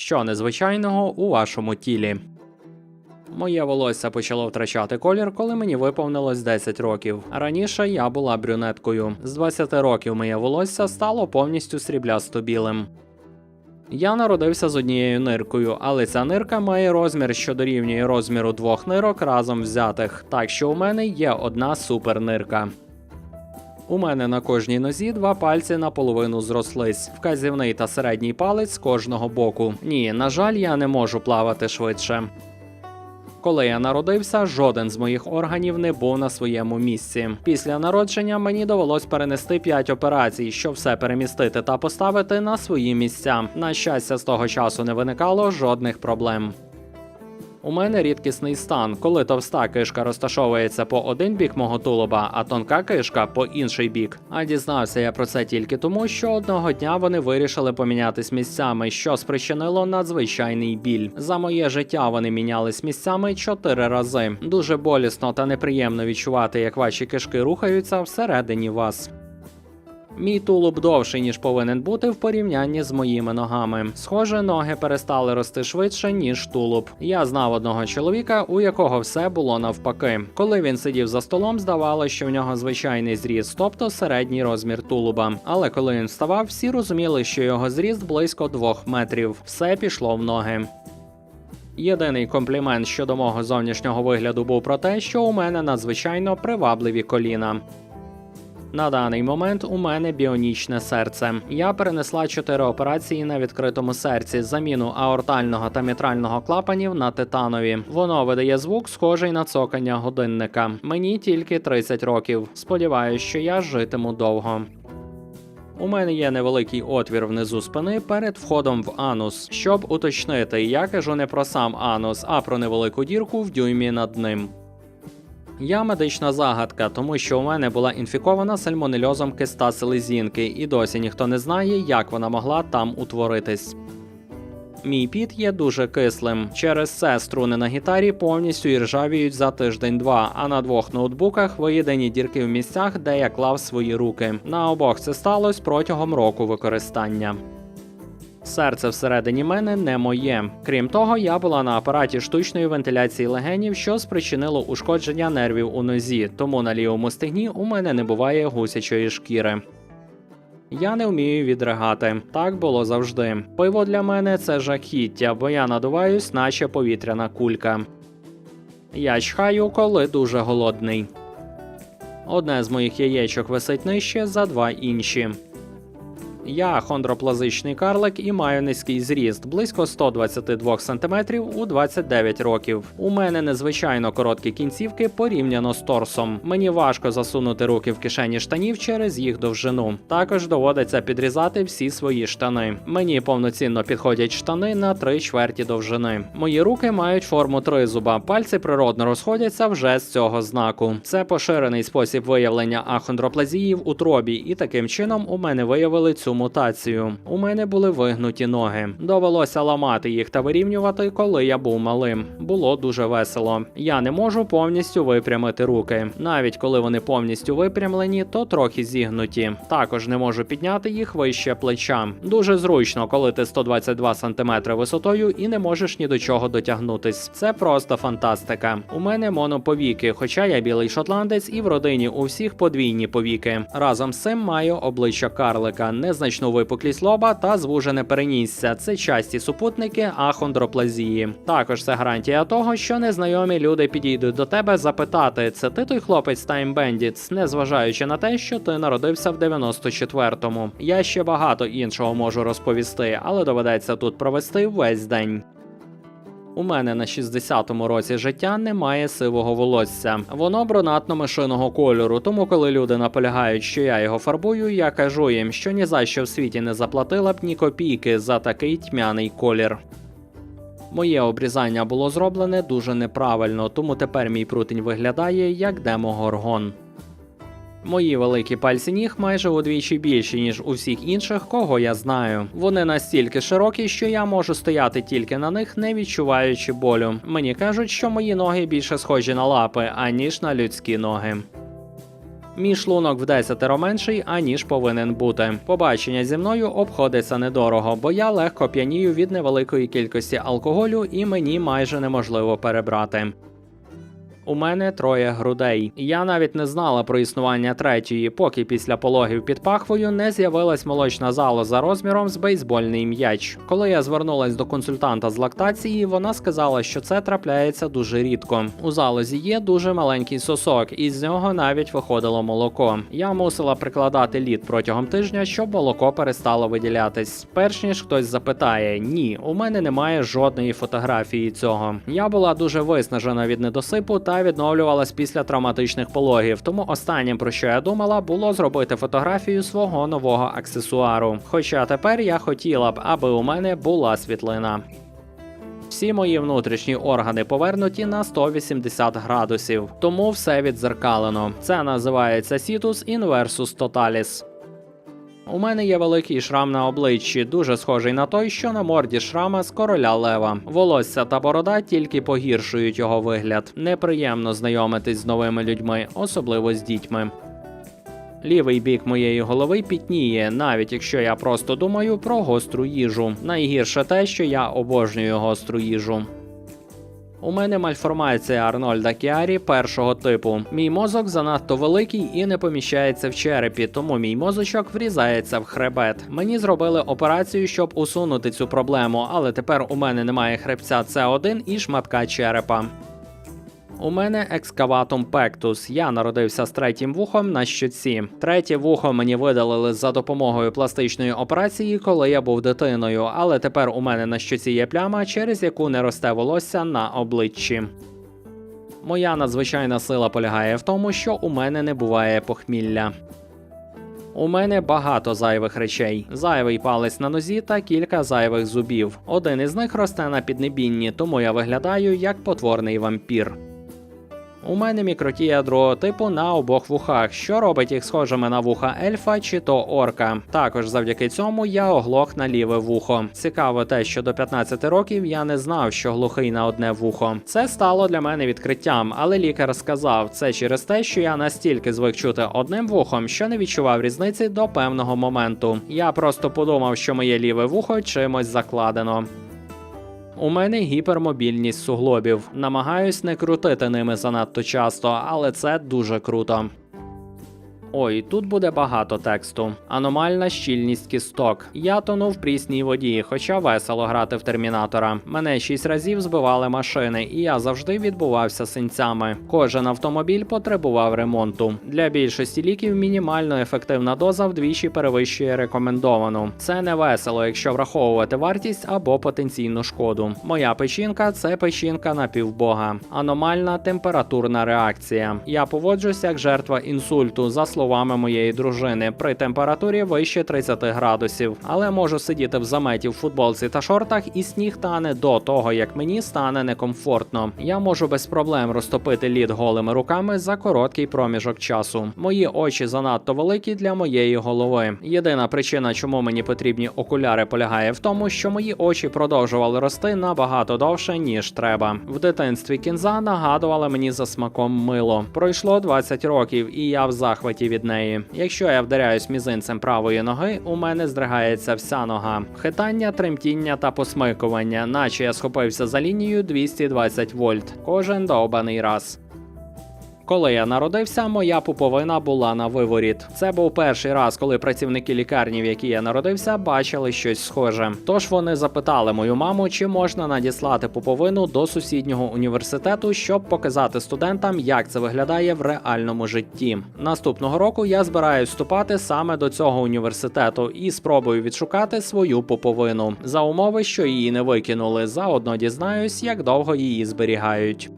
що незвичайного у вашому тілі. Моє волосся почало втрачати колір, коли мені виповнилось 10 років. Раніше я була брюнеткою. З 20 років моє волосся стало повністю сріблясто білим. Я народився з однією ниркою, але ця нирка має розмір, що дорівнює розміру двох нирок разом взятих. Так що у мене є одна супернирка. У мене на кожній нозі два пальці наполовину зрослись, вказівний та середній палець з кожного боку. Ні, на жаль, я не можу плавати швидше. Коли я народився, жоден з моїх органів не був на своєму місці. Після народження мені довелось перенести 5 операцій, щоб все перемістити та поставити на свої місця. На щастя, з того часу не виникало жодних проблем. У мене рідкісний стан, коли товста кишка розташовується по один бік мого тулуба, а тонка кишка по інший бік. А дізнався я про це тільки тому, що одного дня вони вирішили помінятись місцями, що спричинило надзвичайний біль. За моє життя вони мінялись місцями чотири рази. Дуже болісно та неприємно відчувати, як ваші кишки рухаються всередині вас. Мій тулуб довший, ніж повинен бути в порівнянні з моїми ногами. Схоже, ноги перестали рости швидше, ніж тулуб. Я знав одного чоловіка, у якого все було навпаки. Коли він сидів за столом, здавалося, що в нього звичайний зріст, тобто середній розмір тулуба. Але коли він вставав, всі розуміли, що його зріст близько двох метрів. Все пішло в ноги. Єдиний комплімент щодо мого зовнішнього вигляду був про те, що у мене надзвичайно привабливі коліна. На даний момент у мене біонічне серце. Я перенесла чотири операції на відкритому серці, заміну аортального та мітрального клапанів на титанові. Воно видає звук, схожий на цокання годинника. Мені тільки 30 років. Сподіваюсь, що я житиму довго. У мене є невеликий отвір внизу спини перед входом в анус. Щоб уточнити, я кажу не про сам анус, а про невелику дірку в дюймі над ним. Я медична загадка, тому що у мене була інфікована сальмонельозом киста селезінки, і досі ніхто не знає, як вона могла там утворитись. Мій піт є дуже кислим. Через це струни на гітарі повністю іржавіють за тиждень-два, а на двох ноутбуках виїдені дірки в місцях, де я клав свої руки. На обох це сталося протягом року використання. Серце всередині мене не моє. Крім того, я була на апараті штучної вентиляції легенів, що спричинило ушкодження нервів у нозі, тому на лівому стегні у мене не буває гусячої шкіри. Я не вмію відригати. Так було завжди. Пиво для мене це жахіття, бо я надуваюсь, наче повітряна кулька. Я чхаю, коли дуже голодний. Одне з моїх яєчок висить нижче за два інші. Я хондроплазичний карлик і маю низький зріст, близько 122 см у 29 років. У мене незвичайно короткі кінцівки порівняно з торсом. Мені важко засунути руки в кишені штанів через їх довжину. Також доводиться підрізати всі свої штани. Мені повноцінно підходять штани на три чверті довжини. Мої руки мають форму тризуба, пальці природно розходяться вже з цього знаку. Це поширений спосіб виявлення ахондроплазії в утробі, і таким чином у мене виявили цю мутацію. У мене були вигнуті ноги. Довелося ламати їх та вирівнювати, коли я був малим. Було дуже весело. Я не можу повністю випрямити руки. Навіть коли вони повністю випрямлені, то трохи зігнуті. Також не можу підняти їх вище плеча. Дуже зручно, коли ти 122 см висотою і не можеш ні до чого дотягнутись. Це просто фантастика. У мене моноповіки, хоча я білий шотландець, і в родині у всіх подвійні повіки. Разом з цим маю обличчя карлика, незначну випуклість лоба та звужене перенісся. Це часті супутники ахондроплазії. Також це гарантія того, що незнайомі люди підійдуть до тебе запитати, це ти той хлопець Time Bandits, незважаючи на те, що ти народився в 94-му. Я ще багато іншого можу розповісти, але доведеться тут провести весь день. У мене на 60-му році життя немає сивого волосся. Воно бронатно-мишиного кольору, тому коли люди наполягають, що я його фарбую, я кажу їм, що ні за що в світі не заплатила б ні копійки за такий тьмяний колір. Моє обрізання було зроблене дуже неправильно, тому тепер мій прутень виглядає як демогоргон. Мої великі пальці ніг майже удвічі більші, ніж у всіх інших, кого я знаю. Вони настільки широкі, що я можу стояти тільки на них, не відчуваючи болю. Мені кажуть, що мої ноги більше схожі на лапи, аніж на людські ноги. Мій шлунок в десятеро менший, аніж повинен бути. Побачення зі мною обходиться недорого, бо я легко п'янію від невеликої кількості алкоголю і мені майже неможливо перебрати. У мене троє грудей. Я навіть не знала про існування третьої, поки після пологів під пахвою не з'явилась молочна залоза розміром з бейсбольний м'яч. Коли я звернулась до консультанта з лактації, вона сказала, що це трапляється дуже рідко. У залозі є дуже маленький сосок, і з нього навіть виходило молоко. Я мусила прикладати лід протягом тижня, щоб молоко перестало виділятись. Перш ніж хтось запитає, ні, у мене немає жодної фотографії цього. Я була дуже виснажена від недосипу та відновлювалась після травматичних пологів. Тому останнім про що я думала, було зробити фотографію свого нового аксесуару. Хоча тепер я хотіла б, аби у мене була світлина. Всі мої внутрішні органи повернуті на 180 градусів, тому все відзеркалено. Це називається Situs Inversus Totalis. У мене є великий шрам на обличчі, дуже схожий на той, що на морді шрама з короля лева. Волосся та борода тільки погіршують його вигляд. Неприємно знайомитись з новими людьми, особливо з дітьми. Лівий бік моєї голови пітніє, навіть якщо я просто думаю про гостру їжу. Найгірше те, що я обожнюю гостру їжу. У мене мальформація Арнольда Кіарі першого типу. Мій мозок занадто великий і не поміщається в черепі, тому мій мозочок врізається в хребет. Мені зробили операцію, щоб усунути цю проблему, але тепер у мене немає хребця С1 і шматка черепа. У мене екскаватум пектус. Я народився з третім вухом на щоці. Третє вухо мені видалили за допомогою пластичної операції, коли я був дитиною. Але тепер у мене на щоці є пляма, через яку не росте волосся на обличчі. Моя надзвичайна сила полягає в тому, що у мене не буває похмілля. У мене багато зайвих речей: зайвий палець на нозі та кілька зайвих зубів. Один із них росте на піднебінні, тому я виглядаю як потворний вампір. У мене мікротія другого типу на обох вухах, що робить їх схожими на вуха ельфа чи то орка. Також завдяки цьому я оглох на ліве вухо. Цікаво те, що до 15 років я не знав, що глухий на одне вухо. Це стало для мене відкриттям, але лікар сказав це через те, що я настільки звик чути одним вухом, що не відчував різниці до певного моменту. Я просто подумав, що моє ліве вухо чимось закладено. У мене гіпермобільність суглобів. Намагаюсь не крутити ними занадто часто, але це дуже круто. Ой, тут буде багато тексту. Аномальна щільність кісток. Я тонув в прісній воді, хоча весело грати в термінатора. Мене шість разів збивали машини, і я завжди відбувався синцями. Кожен автомобіль потребував ремонту. Для більшості ліків мінімально ефективна доза вдвічі перевищує рекомендовану. Це не весело, якщо враховувати вартість або потенційну шкоду. Моя печінка це печінка напівбога. Аномальна температурна реакція. Я поводжуся як жертва інсульту за словами моєї дружини, при температурі вище 30 градусів. Але можу сидіти в заметі в футболці та шортах, і сніг тане до того, як мені стане некомфортно. Я можу без проблем розтопити лід голими руками за короткий проміжок часу. Мої очі занадто великі для моєї голови. Єдина причина, чому мені потрібні окуляри, полягає в тому, що мої очі продовжували рости набагато довше, ніж треба. В дитинстві кінза нагадувала мені за смаком мило. Пройшло 20 років, і я в захваті від неї. Якщо я вдаряюсь мізинцем правої ноги, у мене здригається вся нога. Хитання, тремтіння та посмикування, наче я схопився за лінію 220 вольт. Кожен довбаний раз. Коли я народився, моя пуповина була на виворіт. Це був перший раз, коли працівники лікарні, в якій я народився, бачили щось схоже. Тож вони запитали мою маму, чи можна надіслати пуповину до сусіднього університету, щоб показати студентам, як це виглядає в реальному житті. Наступного року я збираюсь вступати саме до цього університету і спробую відшукати свою пуповину за умови, що її не викинули. Заодно дізнаюсь, як довго її зберігають.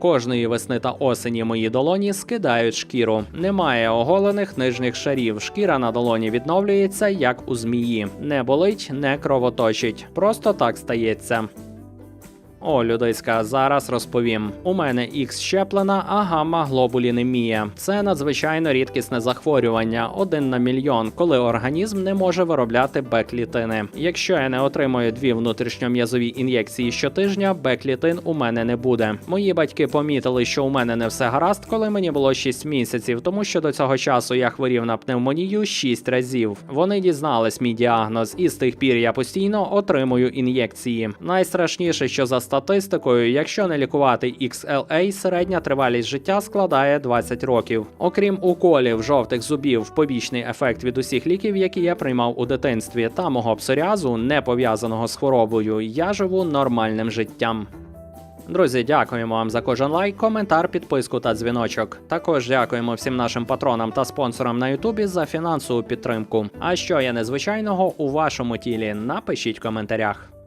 Кожної весни та осені мої долоні скидають шкіру. Немає оголених нижніх шарів. Шкіра на долоні відновлюється як у змії. Не болить, не кровоточить. Просто так стається. О, людиська, зараз розповім. У мене X щеплена, а гамма глобулінемія. Це надзвичайно рідкісне захворювання, один на мільйон, коли організм не може виробляти Б-клітини. Якщо я не отримую дві внутрішньом'язові ін'єкції щотижня, Б-клітин у мене не буде. Мої батьки помітили, що у мене не все гаразд, коли мені було 6 місяців, тому що до цього часу я хворів на пневмонію 6 разів. Вони дізнались мій діагноз, і з тих пір я постійно отримую ін'єкції. Найстрашніше, що за статистикою, якщо не лікувати XLA, середня тривалість життя складає 20 років. Окрім уколів, жовтих зубів, побічний ефект від усіх ліків, які я приймав у дитинстві, та мого псоріазу, не пов'язаного з хворобою, я живу нормальним життям. Друзі, дякуємо вам за кожен лайк, коментар, підписку та дзвіночок. Також дякуємо всім нашим патронам та спонсорам на Ютубі за фінансову підтримку. А що є незвичайного у вашому тілі? Напишіть в коментарях.